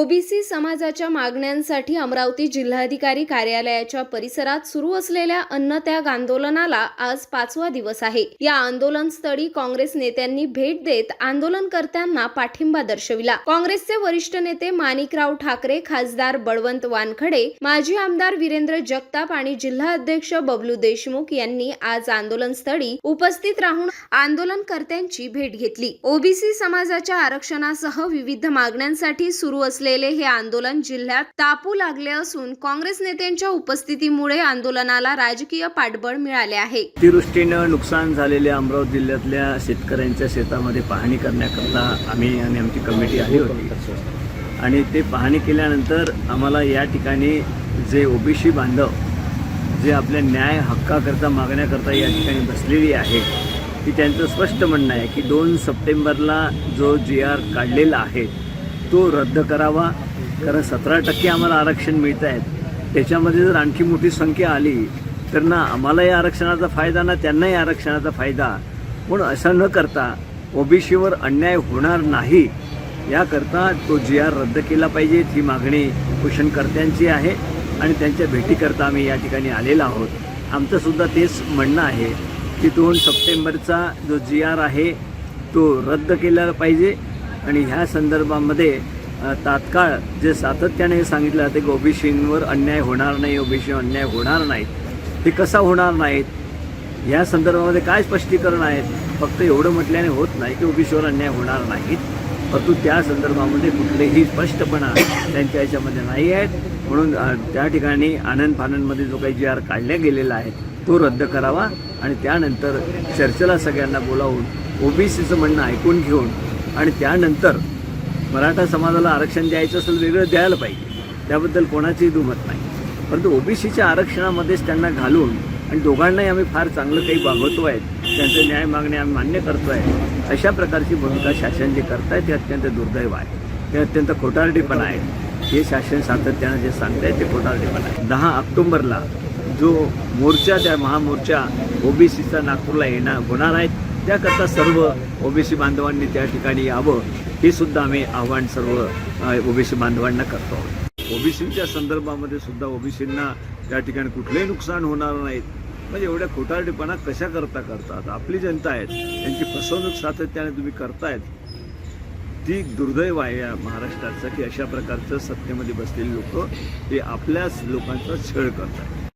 OBC समाजाच्या मागण्यांसाठी अमरावती जिल्हाधिकारी कार्यालयाच्या परिसरात सुरू असलेल्या अन्नत्याग आंदोलनाला आज पाचवा दिवस आहे. या आंदोलनस्थळी काँग्रेस नेत्यांनी भेट देत आंदोलनकर्त्यांना पाठिंबा दर्शविला. काँग्रेसचे वरिष्ठ नेते माणिकराव ठाकरे खासदार बळवंत वानखडे माजी आमदार वीरेंद्र जगताप आणि जिल्हा अध्यक्ष बबलू देशमुख यांनी आज आंदोलनस्थळी उपस्थित राहून आंदोलनकर्त्यांची भेट घेतली. ओबीसी समाजाच्या आरक्षणासह विविध मागण्यांसाठी सुरू असलेले हे आंदोलन जिल्ह्यात तापू लागले असून काँग्रेस नेत्यांच्या उपस्थितीमुळे आंदोलनाला राजकीय पाठबळ मिळाले आहे. अतिवृष्टीनं नुकसान झालेल्या अमरावती जिल्ह्यातल्या शेतकऱ्यांच्या शेतामध्ये पाहणी करण्याकरता आम्ही आणि आमची कमिटी आली होती. आणि ते पाहणी केल्यानंतर आम्हाला या ठिकाणी जे ओबीसी बांधव जे आपल्या न्याय हक्काकरता मागण्याकरता या ठिकाणी बसलेली आहे की त्यांचं स्पष्ट म्हणणं आहे की दोन सप्टेंबरला जो जी आर काढलेला आहे तो रद्द करावा. कारण सतरा टक्के आम्हाला आरक्षण मिळत आहेत त्याच्यामध्ये जर आणखी मोठी संख्या आली तर ना आम्हालाही आरक्षणाचा फायदा ना त्यांनाही आरक्षणाचा फायदा. पण असं न करता ओबीसीवर अन्याय होणार नाही. याकरता तो जी आर रद्द केला पाहिजे ही मागणी कुशनकर्त्यांची आहे आणि त्यांच्या भेटीकरता आम्ही या ठिकाणी आलेलो आहोत. आमचंसुद्धा तेच म्हणणं आहे की दोन सप्टेंबरचा जो जी आर आहे तो रद्द केला पाहिजे. आणि ह्या संदर्भामध्ये तात्काळ जे सातत्याने हे सांगितलं ते ओबीसींवर अन्याय होणार नाही ओबीसी अन्याय होणार नाहीत हे कसा होणार नाहीत? ह्या संदर्भामध्ये काय स्पष्टीकरण आहेत? फक्त एवढं म्हटल्याने होत नाही की ओबीसीवर अन्याय होणार नाहीत. परंतु त्या संदर्भामध्ये कुठलेही स्पष्टपणा त्यांच्या याच्यामध्ये नाही आहेत. म्हणून त्या ठिकाणी आनंद फानंदमध्ये जो काही जी आर काढल्या गेलेला आहे तो रद्द करावा आणि त्यानंतर चर्चेला सगळ्यांना बोलावून ओबीसीचं म्हणणं ऐकून घेऊन आणि त्यानंतर मराठा समाजाला आरक्षण द्यायचं असेल वेगळं द्यायला पाहिजे. त्याबद्दल कोणाचीही दुमत नाही. परंतु ओबीसीच्या आरक्षणामध्येच त्यांना घालून आणि दोघांनाही आम्ही फार चांगलं काही वागवतो आहेत त्यांचे न्याय मागणे आम्ही मान्य करतो आहे अशा प्रकारची भूमिका शासन जे करत आहे ते अत्यंत दुर्दैव आहे. हे अत्यंत खोटारडेपणा आहे. हे शासन सातत्यानं जे सांगत आहे ते खोटारडेपणा आहे. दहा ऑक्टोंबरला जो मोर्चा त्या महामोर्चा ओबीसीचा नागपूरला येणार होणार आहेत त्याकरता सर्व ओबीसी बांधवांनी त्या ठिकाणी यावं हे सुद्धा आम्ही आव्हान सर्व ओबीसी बांधवांना करतो आहोत. ओबीसीच्या संदर्भामध्ये सुद्धा ओबीसींना त्या ठिकाणी कुठलंही नुकसान होणार नाहीत. म्हणजे एवढ्या खोटारडेपणा कशा करता करतात? आपली जनता आहेत त्यांची फसवणूक सातत्याने तुम्ही करतायत. ती दुर्दैव आहे या महाराष्ट्राचं की अशा प्रकारचं सत्तेमध्ये बसलेली लोक हे आपल्याच लोकांचा छळ करतात